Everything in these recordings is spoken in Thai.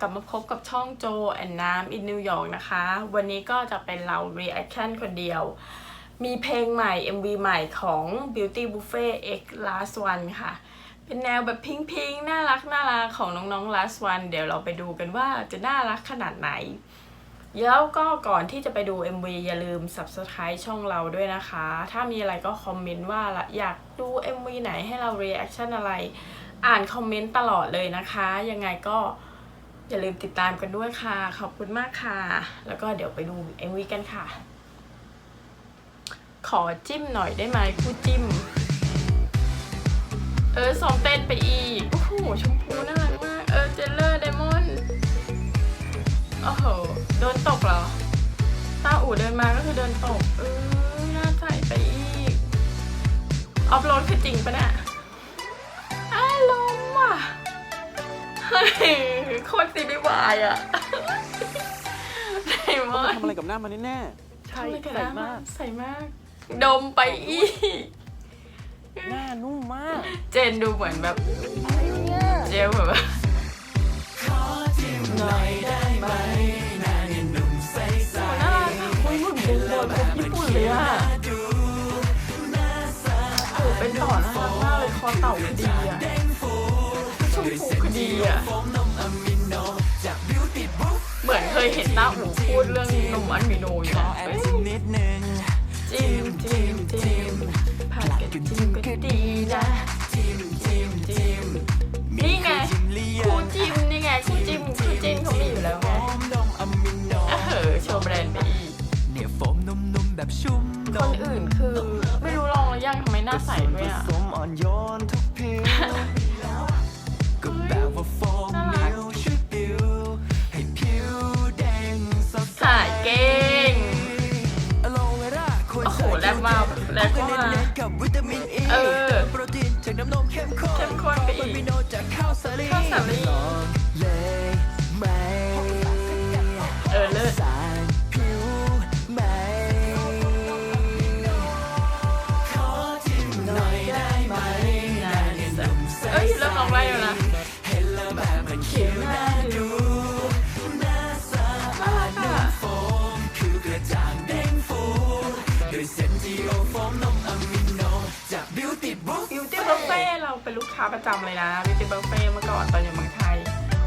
กลับมาพบกับช่องโจแอนน้ำอินนิวยอร์กนะคะ วันนี้ก็จะเป็นเรา reaction คนเดียว มีเพลงใหม่ MV ใหม่ของ Beauty Buffet X Last One ค่ะ เป็นแนวแบบพิงพิงๆน่ารักน่ารักของน้องๆ Last One เดี๋ยวเราไปดูกันว่าจะน่ารักขนาดไหน แล้วก็ก่อนที่จะไปดู MV อย่าลืม Subscribe ช่องเราด้วยนะคะ ถ้ามีอะไรก็คอมเมนต์ว่าละอยากดู MV ไหนให้เรา reaction อะไร อ่านคอมเมนต์ตลอดเลยนะคะ ยังไงก็ อย่าลืมติดตามกันด้วยค่ะ ขอบคุณมากค่ะ แล้วก็เดี๋ยวไปดู MV กันค่ะ ขอจิ้มหน่อยได้ไหมผู้จิ้ม เออซ้อมเต้นไปอีก โอ้โห ชมพูน่ารักมาก เออ เจลเลอร์ไดมอนด์โอ้โห โดนตกเหรอตาอู่เดินมาก็คือเดินตก เออ น่าใส่ไปอีก ออฟโหลดคือจริงปะเนี่ย ฮ้ยโคตรซีรีส์วายอะใส่มากทำอะไรกับหน้ามันแน่ใช่ใส่ใส่มามากกใส่มาก ดมไปอีกหน้านุ่มมาก เจนดูเหมือนแบบอะไรเนี่ยเจลแบบว่าหน่อยได้ไหมหน้าเนี่ยนุ่มใสใสน่ารักอะคุยเหมือนเป็นโดนคนญี่ปุ่นเลยอะโอ้เป็นต่อน่ารักมากเลยคอเต่าคือดีอะช มพูคือดีอะ เหมือนเคยเห็นต้าหูพูดเรื่องนมอันมิโนอยู่นะเอ้ยจิ้มจิ้มจิ้มผัดกับจิ้มก็ดีนะจิ้มจิ้มจิ้มนี่ไงคู่จิ้มนี่ไงคู่จิ้มคู่จิ้มเขามีอยู่แล้วไงหอมนมอะมิโนอะเหอโชว์แบรนด์ไปอีกเนี่ยโฟมนุ่มแบบชุ่มคนนอื่นคือไม่รู้ลองหรือยังทำไมหน้าใสด้วยอะ แลบเข้ามาเน้นๆกับวิตามินอีเออโปรตีนจากน้ำนมเข้มข้นเข้มข้นไปอีกอะมิโนจากข้าวสาลี บุฟเฟ่เราเป็นลูกค้าประจำเลยนะบิวตี้บุฟเฟ่เมื่อก่อนตอนอยู่เมืองไทย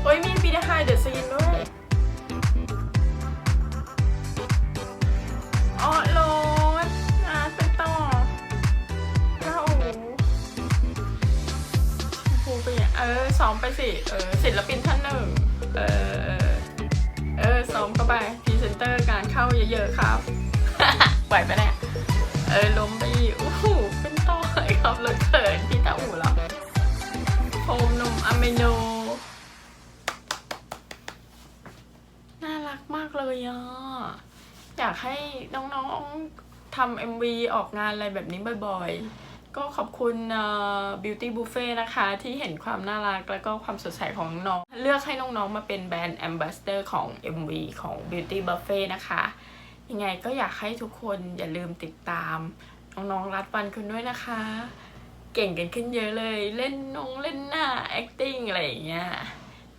โอ้ยมีปีเดอร์ไฮเดอะซีนด้วยอ๋อโลดอะเป็นต่อเราชมพูไปอะเออซ้อมไปสิ เออศิลปินท่านหนึ่งเออเออ เออซ้อมเข้าไปพรีเซนเตอร์การเข้าเยอะๆครับ ไหวปะเนี่ย เออล้มไปอีกากมากเลยอะ อยากให้น้องๆทำเอ็มวีออกงานอะไรแบบนี้บ่อยๆ ก็ขอบคุณ Beauty Buffet นะคะ ที่เห็นความน่ารักแล้วก็ความสดใสของน้อง เลือกให้น้องๆมาเป็นแบรนด์ Ambassador ของ MV ของ Beauty Buffet นะคะ ยังไงก็อยากให้ทุกคนอย่าลืมติดตาม น้องๆรัดวันคุณด้วยนะคะ เก่งกันขึ้นเยอะเลย เล่นนงเล่นหน้า acting อะไรอย่างเงี้ย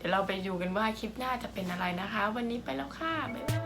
ดี๋ยวเราไปอยู่กันว่าคลิปหน้าจะเป็นอะไรนะคะ วันนี้ไปแล้วค่ะบ๊ายบาย